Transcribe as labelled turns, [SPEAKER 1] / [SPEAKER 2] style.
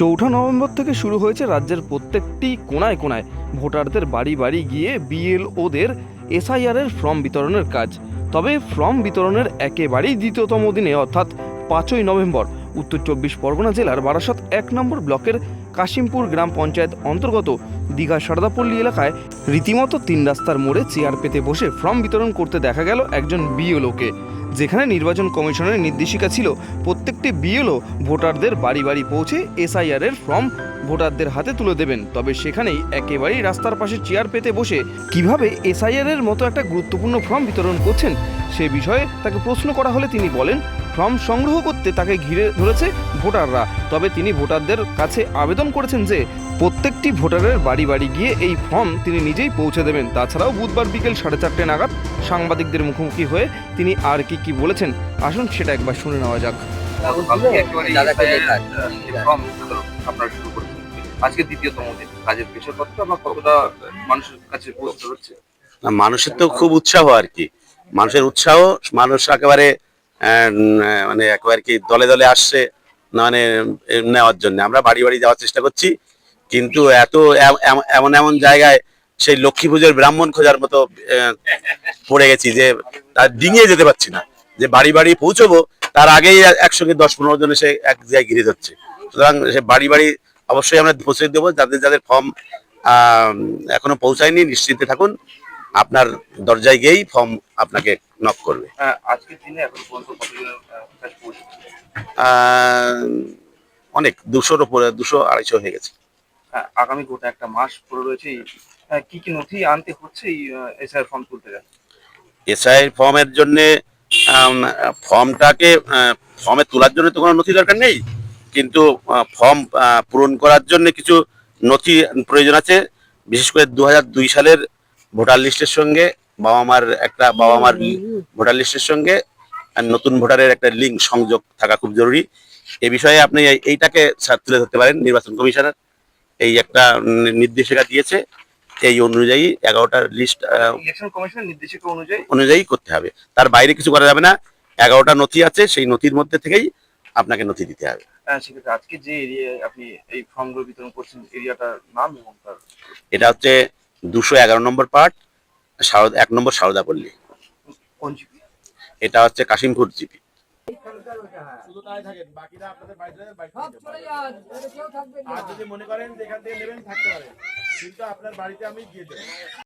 [SPEAKER 1] চৌঠা নভেম্বর থেকে শুরু হয়েছে রাজ্যের প্রত্যেকটি কোনায় কোনায়। ভোটারদের বাড়ি বাড়ি গিয়ে বিএলওদের এসআইআরের ফর্ম বিতরণের কাজ। তবে ফর্ম বিতরণের একেবারেই দ্বিতীয়তম দিনে, অর্থাৎ পাঁচই নভেম্বর, উত্তর চব্বিশ পরগনা জেলার বারাসাত এক নম্বর ব্লকের কাশিমপুর গ্রাম পঞ্চায়েত অন্তর্গত দীঘা সারদাপল্লী এলাকায় রীতিমতো তিন রাস্তার মোড়ে চেয়ার পেতে বসে ফর্ম বিতরণ করতে দেখা গেল একজন বিএলওকে যেখানে নির্বাচন কমিশনের নির্দেশিকা ছিল, প্রত্যেকটি বিএলও ভোটারদের বাড়ি বাড়ি পৌঁছে এসআইআর এর ফর্ম ভোটারদের হাতে তুলে দেবেন। তবে সেখানেই একেবারেই রাস্তার পাশে চেয়ার পেতে বসে কীভাবে এসআইআর এর মতো একটা গুরুত্বপূর্ণ ফর্ম বিতরণ করছেন, সে বিষয়ে তাকে প্রশ্ন করা হলে তিনি বলেন, ফর্ম সংগ্রহ করতে তাকে ঘিরে ধরেছে ভোটাররা। তবে তিনি ভোটারদের কাছে আবেদন করেছেন যে, প্রত্যেকটি ভোটারের বাড়ি বাড়ি বাড়ি গিয়ে এই ফর্ম তিনি নিজেই পৌঁছে দেবেন। তাছাড়াও বুধবার বিকেল সাড়ে চারটে নাগাদ সাংবাদিকদের মুখোমুখি হয়ে তিনি আর কি কি বলেছেন আসুন সেটা একবার শুনে নেওয়া যাক।
[SPEAKER 2] আজকে দ্বিতীয়তম দিন কাজের পেশা কতটা মানুষের কাছে পৌঁছতে হচ্ছে?
[SPEAKER 3] না, মানুষের তো খুব উৎসাহ আর কি। মানুষের উৎসাহ মানুষ একেবারে আহ, মানে একেবারে কি দলে দলে আসছে না মানে নেওয়ার জন্য। আমরা বাড়ি বাড়ি যাওয়ার চেষ্টা করছি। কিন্তু এত এম- এম- এমন এমন জায়গায় সেই লক্ষ্মী পুজোর ব্রাহ্মণ খোঁজার মতো পড়ে গেছি যে তার ডিঙিয়ে যেতে পারছি না। যে বাড়ি বাড়ি পৌঁছবো তার আগেই একসঙ্গে দশ পনেরো জন এসে এক জায়গায় ঘিরে ধরছে। সুতরাং সে বাড়ি বাড়ি অবশ্যই আমরা পৌঁছে দেবো যাদের যাদের ফর্ম এখনও পৌঁছায়নি নিশ্চিন্তে থাকুন আপনার দরজায় গিয়েই ফর্ম আপনাকে নক করবে। অনেক দুশোর উপরে দুশো আড়াইশো হয়ে গেছে।
[SPEAKER 2] আগামী গোটা একটা মাস পরে রয়েছে। কি কি নথি আনতে হচ্ছে এই এসআই ফর্ম তুলতে গেলে?
[SPEAKER 3] এসআই ফর্মের জন্য ফর্মটাকে ফর্মে তোলার জন্য তো কোনো নথি দরকার নেই। কিন্তু ফর্ম পূরণ করার জন্য কিছু নথি প্রয়োজন আছে। বিশেষ করে দু দুই সালের ভোটার লিস্টের সঙ্গে বাবা মার একটা বাবা মার ভোটার লিস্টের সঙ্গে আর নতুন ভোটারের একটা লিঙ্ক সংযোগ থাকা খুব জরুরি। এ বিষয়ে আপনি এই- এইটাকে স্যার তুলে ধরতে পারেন নির্বাচন কমিশনার। এই একটা নির্দেশিকা দিয়েছে এই অনুযায়ী এগারোটার লিস্ট
[SPEAKER 2] ইলেকশন কমিশনের নির্দেশিকা অনুযায়ী?
[SPEAKER 3] অনুযায়ী করতে হবে। তার বাইরে কিছু করা যাবে না। এগারোটা নথি আছে সেই নথির মধ্যে থেকেই আপনাকে নথি দিতে হবে।
[SPEAKER 2] সেক্ষেত্রে আজকে যে এরিয়ায় আপনি এই ফর্মগুলো বিতরণ করছেন এরিয়াটার নাম এবং তার
[SPEAKER 3] এটা হচ্ছে দুশো এগারো নম্বর পার্ট শারদ এক নম্বর সারদাপল্লী। এটা হচ্ছে কাশিমপুর জিপি।
[SPEAKER 4] আর যদি মনে করেন যে এখান থেকে নেবেন থাকতে পারেন কিন্তু আপনার বাড়িতে আমি গিয়ে দেবো।